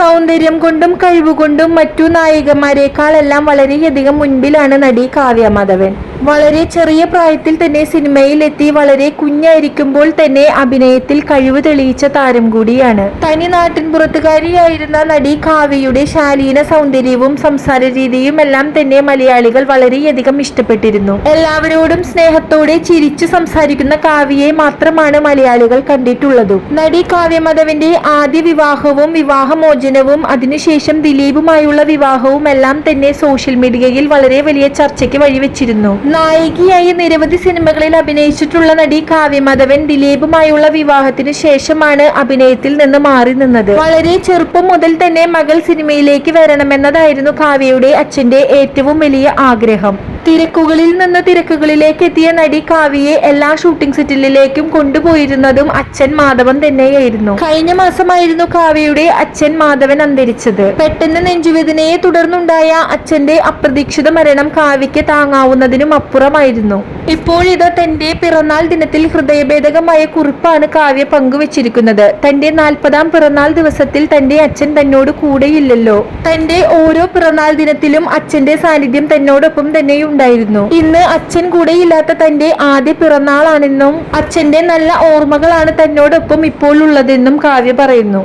സൗന്ദര്യം കൊണ്ടും കഴിവുകൊണ്ടും മറ്റു നായികമാരെക്കാളെല്ലാം വളരെയധികം മുൻപിലാണ് നടി കാവ്യ മാധവൻ. വളരെ ചെറിയ പ്രായത്തിൽ തന്നെ സിനിമയിൽ എത്തി വളരെ കുഞ്ഞായിരിക്കുമ്പോൾ തന്നെ അഭിനയത്തിൽ കഴിവ് തെളിയിച്ച താരം കൂടിയാണ്. തനി നാട്ടിൻ പുറത്തുകാരിയായിരുന്ന നടി കാവ്യയുടെ ശാലീന സൗന്ദര്യവും സംസാര രീതിയും എല്ലാം തന്നെ മലയാളികൾ വളരെയധികം ഇഷ്ടപ്പെട്ടിരുന്നു. എല്ലാവരോടും സ്നേഹത്തോടെ ചിരിച്ചു സംസാരിക്കുന്ന കാവ്യയെ മാത്രമാണ് മലയാളികൾ കണ്ടിട്ടുള്ളതും. നടി കാവ്യ മാധവന്റെ ആദ്യ വിവാഹവും വിവാഹമോചനവും അതിനുശേഷം ദിലീപുമായുള്ള വിവാഹവും എല്ലാം തന്നെ സോഷ്യൽ മീഡിയയിൽ വളരെ വലിയ ചർച്ചയ്ക്ക് വഴിവെച്ചിരുന്നു. നായികയായി നിരവധി സിനിമകളിൽ അഭിനയിച്ചിട്ടുള്ള നടി കാവ്യമാധവൻ ദിലീപുമായുള്ള വിവാഹത്തിന് ശേഷമാണ് അഭിനയത്തിൽ നിന്ന് മാറി നിന്നത്. വളരെ ചെറുപ്പം മുതൽ തന്നെ മകൾ സിനിമയിലേക്ക് വരണമെന്നതായിരുന്നു കാവ്യയുടെ അച്ഛന്റെ ഏറ്റവും വലിയ ആഗ്രഹം. തിരക്കുകളിൽ നിന്ന് തിരക്കുകളിലേക്ക് എത്തിയ നടി കാവ്യയെ എല്ലാ ഷൂട്ടിംഗ് സെറ്റിലേക്കും കൊണ്ടുപോയിരുന്നതും അച്ഛൻ മാധവൻ തന്നെയായിരുന്നു. കഴിഞ്ഞ മാസമായിരുന്നു കാവ്യയുടെ അച്ഛൻ മാധവൻ അന്തരിച്ചത്. പെട്ടെന്ന് നെഞ്ചുവേദനയെ തുടർന്നുണ്ടായ അച്ഛന്റെ അപ്രതീക്ഷിത മരണം കാവ്യയ്ക്ക് താങ്ങാവുന്നതിനും അപ്പുറമായിരുന്നു. ഇപ്പോഴിത് തന്റെ പിറന്നാൾ ദിനത്തിൽ ഹൃദയഭേദകമായ കുറിപ്പാണ് കാവ്യ പങ്കുവച്ചിരിക്കുന്നത്. തന്റെ നാൽപ്പതാം പിറന്നാൾ ദിവസത്തിൽ തന്റെ അച്ഛൻ തന്നോട് കൂടെയില്ലല്ലോ. തന്റെ ഓരോ പിറന്നാൾ ദിനത്തിലും അച്ഛന്റെ സാന്നിധ്യം തന്നോടൊപ്പം തന്നെ ഉണ്ടായിരുന്നു. ഇന്ന് അച്ഛൻ കൂടെയില്ലാത്ത തന്റെ ആദ്യ പിറന്നാളാണെന്നും അച്ഛന്റെ നല്ല ഓർമ്മകളാണ് തന്നോടൊപ്പം ഇപ്പോൾ ഉള്ളതെന്നും കാവ്യ പറയുന്നു.